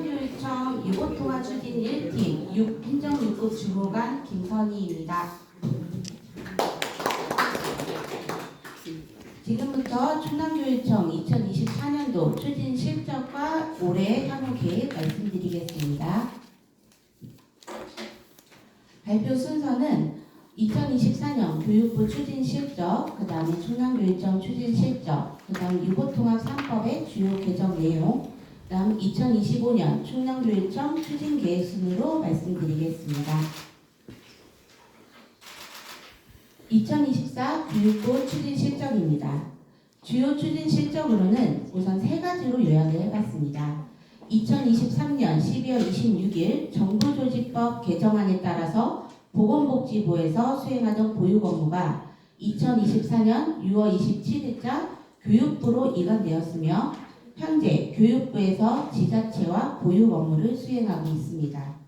충남교육청 유보통화 추진 1팀 6 행정육급 주무관 김선희입니다. 지금부터 충남교육청 2024년도 추진 실적과 올해 향후 계획 말씀드리겠습니다. 발표 순서는 2024년 교육부 추진 실적, 그 다음에 충남교육청 추진 실적, 그 다음 유보통합 3법의 주요 개정 내용, 그 다음 2025년 충남교육청 추진 계획 순으로 말씀드리겠습니다. 2024 교육부 추진 실적입니다. 주요 추진 실적으로는 우선 세 가지로 요약을 해봤습니다. 2023년 12월 26일 정부조직법 개정안에 따라서 보건복지부에서 수행하던 보육 업무가 2024년 6월 27일자 교육부로 이관되었으며 현재 교육부에서 지자체와 보육 업무를 수행하고 있습니다.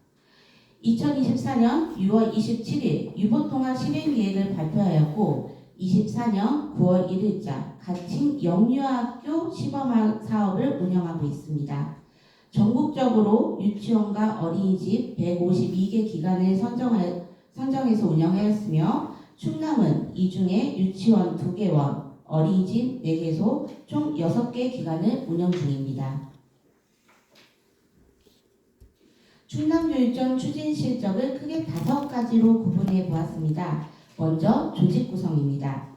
2024년 6월 27일 유보통합 실행계획을 발표하였고 24년 9월 1일자 가칭 영유아학교 시범 사업을 운영하고 있습니다. 전국적으로 유치원과 어린이집 152개 기관을 선정하, 선정해서 운영하였으며 충남은 이 중에 유치원 2개원, 어린이집 4개소 총 6개 기관을 운영 중입니다. 충남교육청 추진 실적을 크게 다섯 가지로 구분해 보았습니다. 먼저 조직 구성입니다.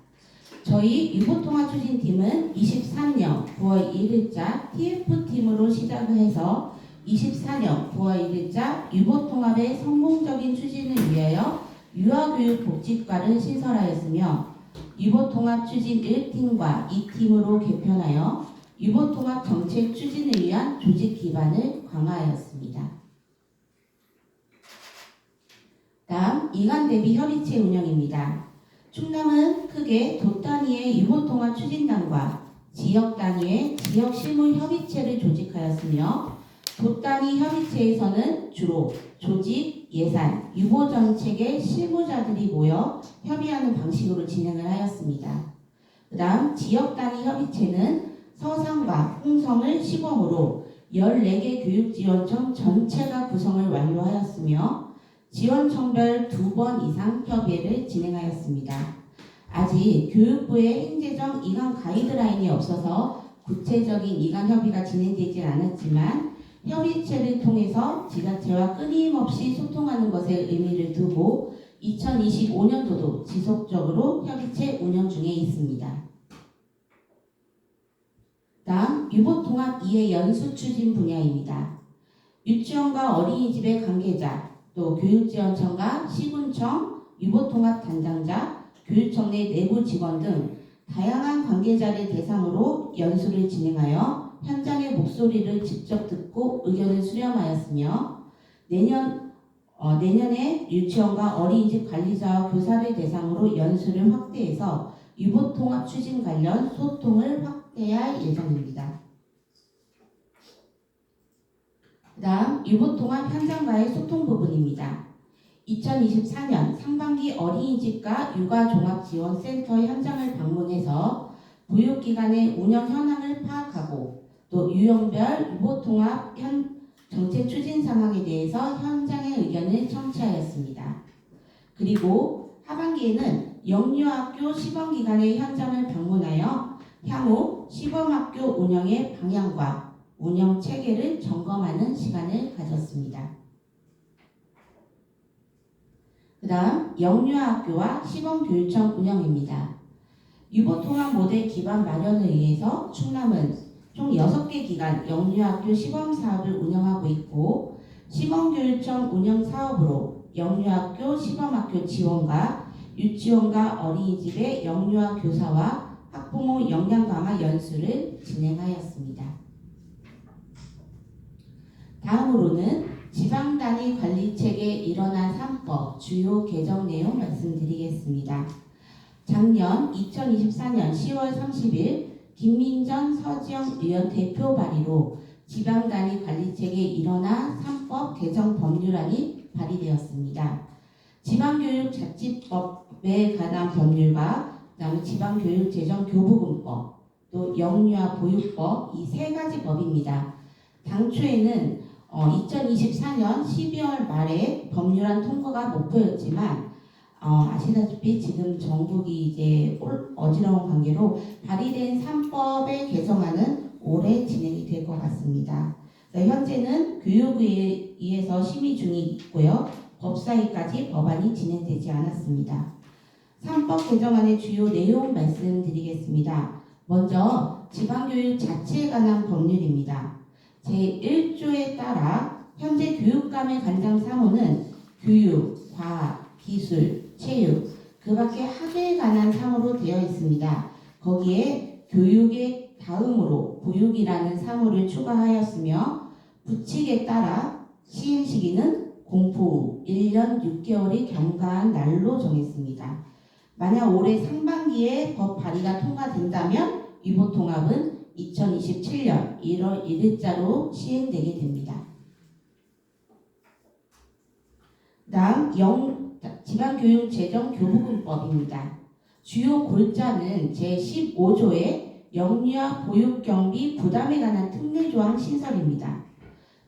저희 유보통화 추진팀은 23년 9월 1일자 TF팀으로 시작을 해서 24년 9월 1일자 유보통합의 성공적인 추진을 위하여 유아교육 복지과를 신설하였으며 유보통합 추진 1팀과 2팀으로 개편하여 유보통합 정책 추진을 위한 조직 기반을 강화하였습니다. 다음 이관 대비 협의체 운영입니다. 충남은 크게 도 단위의 유보통합 추진단과 지역 단위의 지역 실무 협의체를 조직하였으며 도 단위 협의체에서는 주로 조직, 예산, 유보 정책의 실무자들이 모여 협의하는 방식으로 진행을 하였습니다. 그 다음 지역 단위 협의체는 서상과 홍성을 시범으로 14개 교육지원청 전체가 구성을 완료하였으며 지원청별 두 번 이상 협의를 진행하였습니다. 아직 교육부의 행재정 이관 가이드라인이 없어서 구체적인 이관 협의가 진행되지 않았지만 협의체를 통해서 지자체와 끊임없이 소통하는 것에 의미를 두고 2025년도도 지속적으로 협의체 운영 중에 있습니다. 다음 유보통합 2의 연수 추진 분야입니다. 유치원과 어린이집의 관계자, 또 교육지원청과 시군청, 유보통합 담당자, 교육청 내 내부 직원 등 다양한 관계자를 대상으로 연수를 진행하여 현장의 목소리를 직접 듣고 의견을 수렴하였으며 내년 어, 내년에 유치원과 어린이집 관리자와 교사를 대상으로 연수를 확대해서 유보 통합 추진 관련 소통을 확대할 예정입니다. 다음 유보 통합 현장과의 소통 부분입니다. 2024년 상반기 어린이집과 육아종합지원센터 현장을 방문해서 보육기관의 운영 현황을 파악하고 또 유형별 유보통합 현 정책 추진 상황에 대해서 현장의 의견을 청취하였습니다. 그리고 하반기에는 영유아학교 시범기관의 현장을 방문하여 향후 시범학교 운영의 방향과 운영 체계를 점검하는 시간을 가졌습니다. 그 다음 영유아학교와 시범교육청 운영입니다. 유보통합 모델 기반 마련을 위해서 충남은 총 6개 기관 영유아학교 시범 사업을 운영하고 있고 시범교육청 운영 사업으로 영유아학교 시범학교 지원과 유치원과 어린이집의 영유아 교사와 학부모 역량 강화 연수를 진행하였습니다. 다음으로는 지방 단위 관리 체계 일어난 3법 주요 개정 내용 말씀드리겠습니다. 작년 2024년 10월 30일 김민전 서지영 의원 대표 발의로 지방 단위 관리 체계 일어나 3법 개정 법률안이 발의되었습니다. 지방교육자치법에 관한 법률과 그다음에 지방교육재정교부금법 또 영유아 보육법 이 세 가지 법입니다. 당초에는 어, 2024년 12월 말에 법률안 통과가 목표였지만 어, 아시다시피 지금 전국이 이제 올- 어지러운 관계로 발의된 3법의 개정안은 올해 진행이 될 것 같습니다. 네, 현재는 교육위에서 심의 중이 있고요. 법사위까지 법안이 진행되지 않았습니다. 3법 개정안의 주요 내용 말씀드리겠습니다. 먼저 지방교육 자체에 관한 법률입니다. 제1조에 따라 현재 교육감의 관장 사무는 교육, 과학, 기술, 체육, 그 밖에 학예에 관한 사무로 되어 있습니다. 거기에 교육의 다음으로 보육이라는 사무를 추가하였으며 부칙에 따라 시행 시기는 공포 후 1년 6개월이 경과한 날로 정했습니다. 만약 올해 상반기에 법 발의가 통과된다면 위보통합은 2027년 1월 1일자로 시행되게 됩니다. 다음 영, 지방교육재정교부금법입니다. 주요 골자는 제15조의 영유아 보육경비 부담에 관한 특례조항 신설입니다.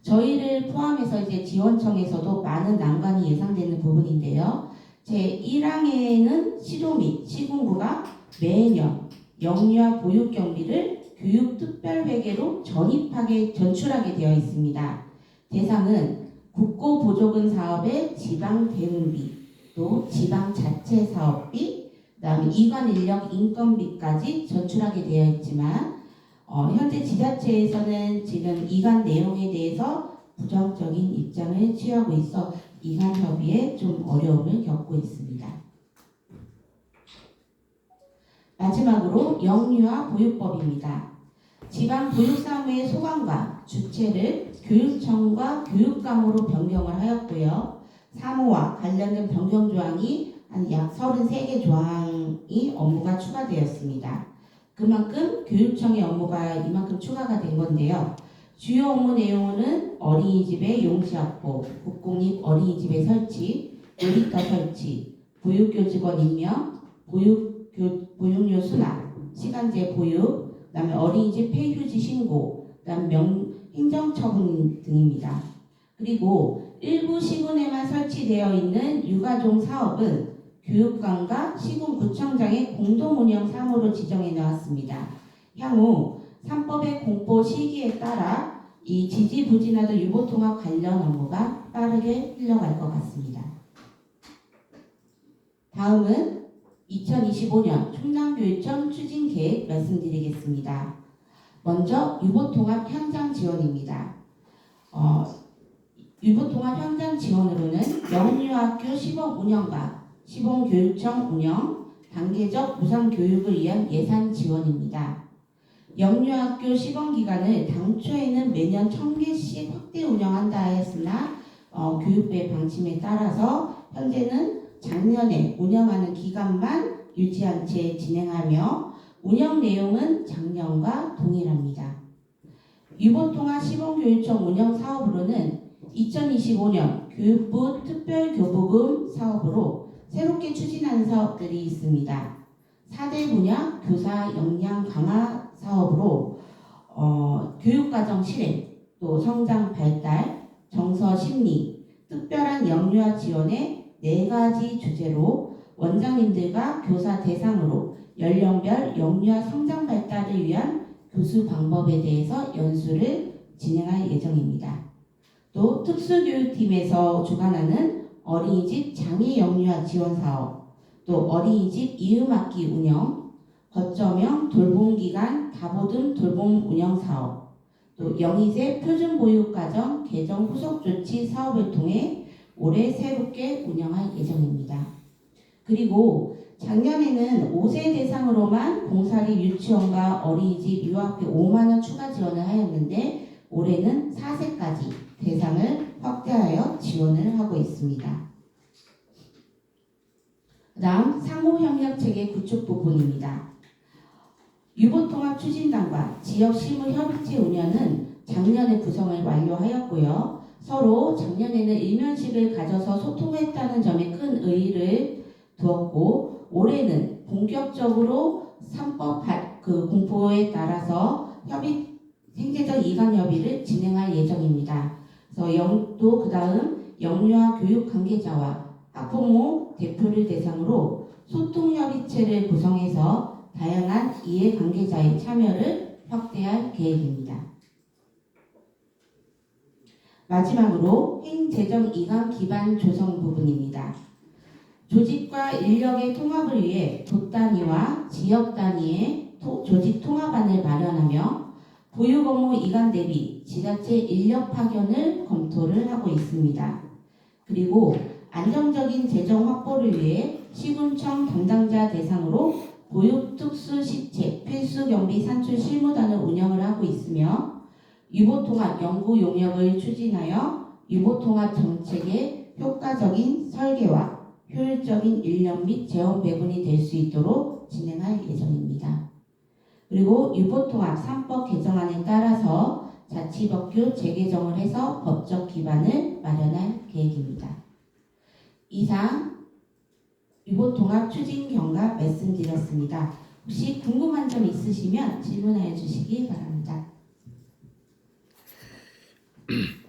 저희를 포함해서 이제 지원청에서도 많은 난관이 예상되는 부분인데요. 제1항에는 시도 및 시군구가 매년 영유아 보육 경비를 교육특별회계로 전입하게 전출하게 되어 있습니다. 대상은 국고 보조금 사업의 지방 대응비, 또 지방 자체 사업비, 그다음에 이관 인력 인건비까지 전출하게 되어 있지만 어, 현재 지자체에서는 지금 이관 내용에 대해서 부정적인 입장을 취하고 있어 이관 협의에 좀 어려움을 겪고 있습니다. 마지막으로 영유아 보육법입니다. 지방 보육사무의 소관과 주체를 교육청과 교육감으로 변경을 하였고요. 사무와 관련된 변경 조항이 한 약 33개 조항이 업무가 추가되었습니다. 그만큼 교육청의 업무가 이만큼 추가가 된 건데요. 주요 업무 내용은 어린이집의 용시 확보, 국공립 어린이집의 설치, 놀이터 설치, 보육교직원 임명, 보육, 교, 보육료 수납, 시간제 보육, 그 다음에 어린이집 폐휴지 신고, 그 다음 명 행정처분 등입니다. 그리고 일부 시군에만 설치되어 있는 육아종 사업은 교육감과 시군구청장의 공동운영 사무로 지정해 나왔습니다. 향후 3법의 공포 시기에 따라 이 지지부진하던 유보통합 관련 업무가 빠르게 흘러갈 것 같습니다. 다음은 2025년 충남교육청 추진 계획 말씀드리겠습니다. 먼저 유보통합 현장 지원입니다. 어, 유보통합 현장 지원으로는 영유학교 시범 운영과 시범교육청 운영, 단계적 무상 교육을 위한 예산 지원입니다. 영유학교 시범 기간을 당초에는 매년 1000개씩 확대 운영한다 했으나 어, 교육부의 방침에 따라서 현재는 작년에 운영하는 기간만 유지한 채 진행하며 운영 내용은 작년과 동일합니다. 유보통합 시범교육청 운영 사업으로는 2025년 교육부 특별교부금 사업으로 새롭게 추진하는 사업들이 있습니다. 4대 분야 교사 역량 강화 사업으로 어, 교육과정 실행, 또 성장 발달, 정서 심리, 특별한 영유아 지원의 네 가지 주제로 원장님들과 교사 대상으로 연령별 영유아 성장 발달을 위한 교수 방법에 대해서 연수를 진행할 예정입니다. 또 특수교육팀에서 주관하는 어린이집 장애 영유아 지원 사업, 또 어린이집 이음학기 운영, 거점형 돌봄기관 다보듬 돌봄 운영 사업, 또 영희세 표준보육가정 개정 후속 조치 사업을 통해 올해 새롭게 운영할 예정입니다. 그리고 작년에는 5세 대상으로만 공사리 유치원과 어린이집 유학비 5만 원 추가 지원을 하였는데 올해는 4세까지 대상을 확대하여 지원을 하고 있습니다. 다음 상호협력체계 구축 부분입니다. 유보통합 추진단과 지역실무협의체 운영은 작년에 구성을 완료하였고요. 서로 작년에는 일면식을 가져서 소통했다는 점에 큰 의의를 두었고 올해는 본격적으로 3법 발- 그 공포에 따라서 협의 행제적 이관 협의를 진행할 예정입니다. 그래서 영, 또 그다음 영유아 교육 관계자와 학부모 대표를 대상으로 소통 협의체를 구성해서 다양한 이해 관계자의 참여를 확대할 계획입니다. 마지막으로 행재정 이관 기반 조성 부분입니다. 조직과 인력의 통합을 위해 도 단위와 지역 단위의 토- 조직 통합안을 마련하며 보육 업무 이관 대비 지자체 인력 파견을 검토를 하고 있습니다. 그리고 안정적인 재정 확보를 위해 시군청 담당자 대상으로 보육 특수 시책 필수 경비 산출 실무단을 운영을 하고 있으며 유보통합 연구 용역을 추진하여 유보통합 정책의 효과적인 설계와 효율적인 인력 및 재원 배분이 될 수 있도록 진행할 예정입니다. 그리고 유보통합 3법 개정안에 따라서 자치법규 재개정을 해서 법적 기반을 마련할 계획입니다. 이상 유보통합 추진 경과 말씀드렸습니다. 혹시 궁금한 점 있으시면 질문하여 주시기 바랍니다.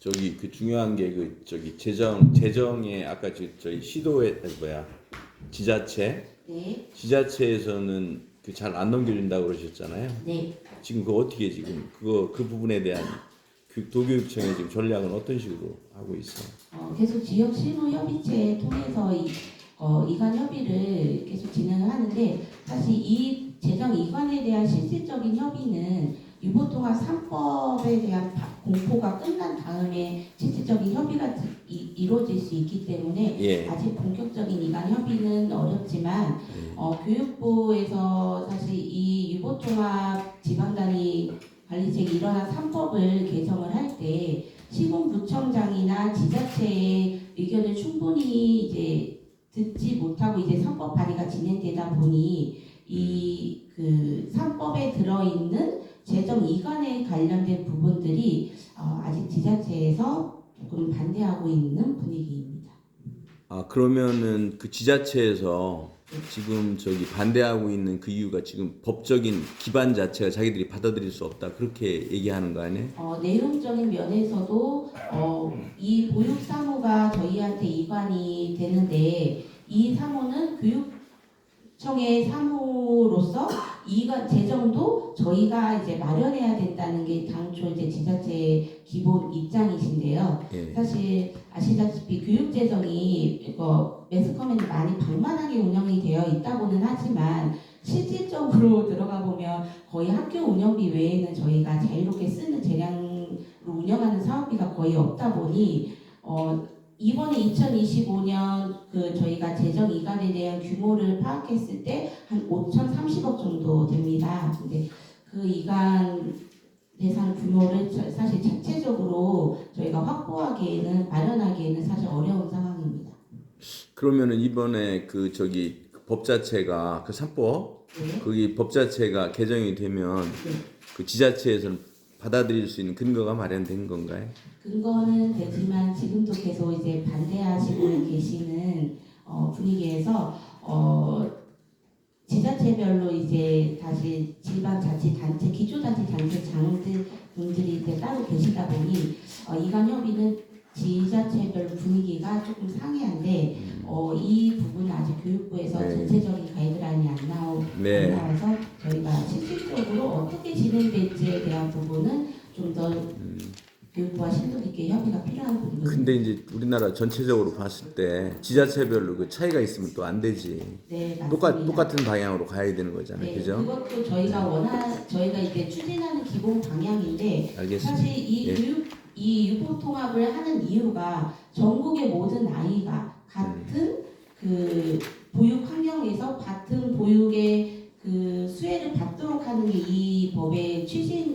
저기 그 중요한 게 그 저기 재정 재정에 아까 저 저희 시도에 뭐야 지자체 네, 지자체에서는 그 잘 안 넘겨준다고 그러셨잖아요. 네. 지금 그 어떻게 지금 그거 그 부분에 대한 그 도교육청의 지금 전략은 어떤 식으로 하고 있어요? 어, 계속 지역 실무 협의체 통해서 이, 어, 이관 협의를 계속 진행을 하는데 사실 이 재정 이관에 대한 실질적인 협의는 유보통합 3법에 대한 바- 공포가 끝난 다음에 실질적인 협의가 이, 이루어질 수 있기 때문에 예. 아직 본격적인 이관 협의는 어렵지만 예. 어, 교육부에서 사실 이 유보통합 지방단위 관리책이 일어난 3법을 개정을 할 때 시군구청장이나 지자체의 의견을 충분히 이제 듣지 못하고 이제 3법 발의가 진행되다 보니 이 그 3법에 들어있는 재정 이관에 관련된 부분들이 어, 아직 지자체에서 조금 반대하고 있는 분위기입니다. 아 그러면은 그 지자체에서 지금 저기 반대하고 있는 그 이유가 지금 법적인 기반 자체가 자기들이 받아들일 수 없다 그렇게 얘기하는 거 아니에요? 어, 내용적인 면에서도 어, 이 보육 사무가 저희한테 이관이 되는데 이 사무는 교육 청의 사무로서 이관 재정도 저희가 이제 마련해야 된다는 게 당초 이제 지자체의 기본 입장이신데요. 예. 사실 아시다시피 교육 재정이 이거 매스컴에는 많이 방만하게 운영이 되어 있다고는 하지만 실질적으로 들어가 보면 거의 학교 운영비 외에는 저희가 자유롭게 쓰는 재량으로 운영하는 사업비가 거의 없다 보니 어, 이번에 2025년 그 저희가 재정 이관에 대한 규모를 파악했을 때 한 5,030억 정도 됩니다. 근데 그 이관 대상 규모를 자- 사실 자체적으로 저희가 확보하기에는 마련하기에는 사실 어려운 상황입니다. 그러면은 이번에 그 저기 법 자체가 그 3법 네. 거기 법 자체가 개정이 되면 네. 그 지자체에서는 받아들일 수 있는 근거가 마련된 건가요? 근거는 되지만 지금도 계속 이제 반대하시고 계시는 어, 분위기에서 어, 지자체별로 이제 다시 지방자치단체, 기초자치단체장들 분들이 이제 따로 계시다 보니 어, 이간 협의는 지자체별 분위기가 조금 상이한데 어, 이 부분은 아직 교육부에서 네. 전체적인 가이드라인이 안 나오 네. 나와서 저희가 실질적으로 어떻게 진행될지에 대한 부분은 좀 더 교육부와 협의가 필요한 부분입니다. 근데 이제 우리나라 전체적으로 봤을 때 지자체별로 그 차이가 있으면 또 안 되지. 네, 맞습니다. 똑같 똑같은 방향으로 가야 되는 거잖아요. 네, 그죠? 그것도 저희가 원하 저희가 이제 추진하는 기본 방향인데 알겠습니다. 사실 이 예. 교육 이 유보 통합을 하는 이유가 전국의 모든 아이가 같은 그 보육 환경에서 같은 보육의 그 수혜를 받도록 하는 게 이 법의 취지